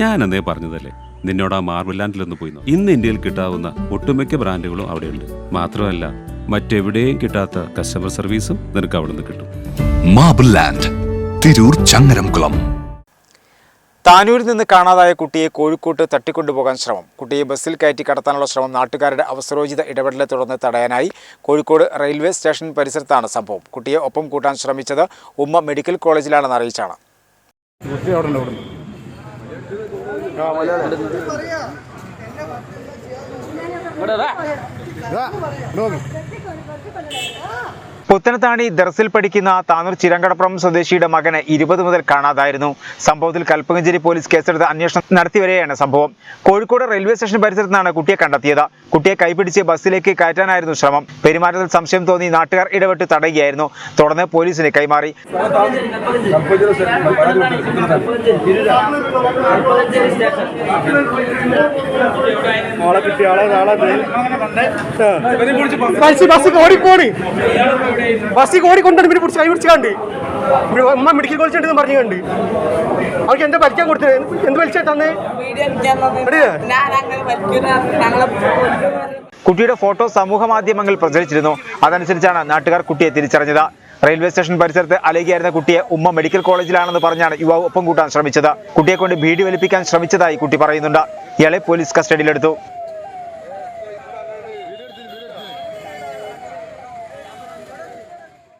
ഞാൻ അന്നേ പറഞ്ഞതല്ലേ? നിന്നോട് ആ മാർബിൾ ലാൻഡിലൊന്ന് പോയി. ഇന്ന് ഇന്ത്യയിൽ കിട്ടാവുന്ന ഒട്ടുമിക്ക ബ്രാൻഡുകളും അവിടെയുണ്ട്. മാത്രമല്ല മറ്റെവിടെയും കിട്ടാത്ത കസ്റ്റമർ സർവീസും നിനക്ക് അവിടെ നിന്ന് കിട്ടും. Marble land Tirur Changaramkulam. താനൂരിൽ നിന്ന് കാണാതായ കുട്ടിയെ കോഴിക്കോട്ട് തട്ടിക്കൊണ്ടുപോകാൻ ശ്രമം. കുട്ടിയെ ബസ്സിൽ കയറ്റി കടത്താനുള്ള ശ്രമം നാട്ടുകാരുടെ അവസരോചിത ഇടപെടലെ തുടർന്ന് തടയാനായി കോഴിക്കോട് റെയിൽവേ സ്റ്റേഷൻ പരിസരത്താണ് സംഭവം. കുട്ടിയെ ഒപ്പം കൂട്ടാൻ ശ്രമിച്ചത് ഉമ്മ മെഡിക്കൽ കോളേജിലാണെന്ന് അറിയിച്ചാണ്. ഇവിടെ പുത്തനത്താണി ദർസിൽ പഠിക്കുന്ന താനൂർ ചിരങ്കടപ്പുറം സ്വദേശിയുടെ മകനെ ഇരുപത് മുതൽ കാണാതായിരുന്നു. സംഭവത്തിൽ കൽപ്പകഞ്ചേരി പോലീസ് കേസെടുത്ത് അന്വേഷണം നടത്തിവരെയാണ് സംഭവം. കോഴിക്കോട് റെയിൽവേ സ്റ്റേഷൻ പരിസരത്താണ് കുട്ടിയെ കണ്ടെത്തിയത്. കുട്ടിയെ കൈപിടിച്ച് ബസ്സിലേക്ക് കയറ്റാനായിരുന്നു ശ്രമം. പെരുമാറ്റത്തിൽ സംശയം തോന്നി നാട്ടുകാർ ഇടപെട്ട് തടയുകയായിരുന്നു. തുടർന്ന് പോലീസിനെ കൈമാറി. ബസ് ഓടിപ്പോണി ബസ് ഓടിക്കൊണ്ടാണ് ഇവർ പിടിച്ച് കൈ പിടിച്ച് കണ്ട് ഉമ്മ മെഡിക്കൽ കോളേജ് ഉണ്ടെന്ന് പറഞ്ഞു കണ്ട്. അവർക്ക് എന്താ പരിക്കാൻ കൊടുത്തത് എന്ത് വലിച്ചാ തന്നെ? കുട്ടിയുടെ ഫോട്ടോ സമൂഹ മാധ്യമങ്ങളിൽ പ്രചരിച്ചിരുന്നു. അതനുസരിച്ചാണ് നാട്ടുകാർ കുട്ടിയെ തിരിച്ചറിഞ്ഞത്. റെയിൽവേ സ്റ്റേഷൻ പരിസരത്ത് അലകിയായിരുന്ന കുട്ടിയെ ഉമ്മ മെഡിക്കൽ കോളേജിലാണെന്ന് പറഞ്ഞാണ് യുവാവ് ഒപ്പം കൂട്ടാൻ ശ്രമിച്ചത്. കുട്ടിയെ കൊണ്ട് ഭീഡി വലിപ്പിക്കാൻ ശ്രമിച്ചതായി കുട്ടി പറയുന്നുണ്ട്. ഇയാളെ പോലീസ് കസ്റ്റഡിയിലെടുത്തു.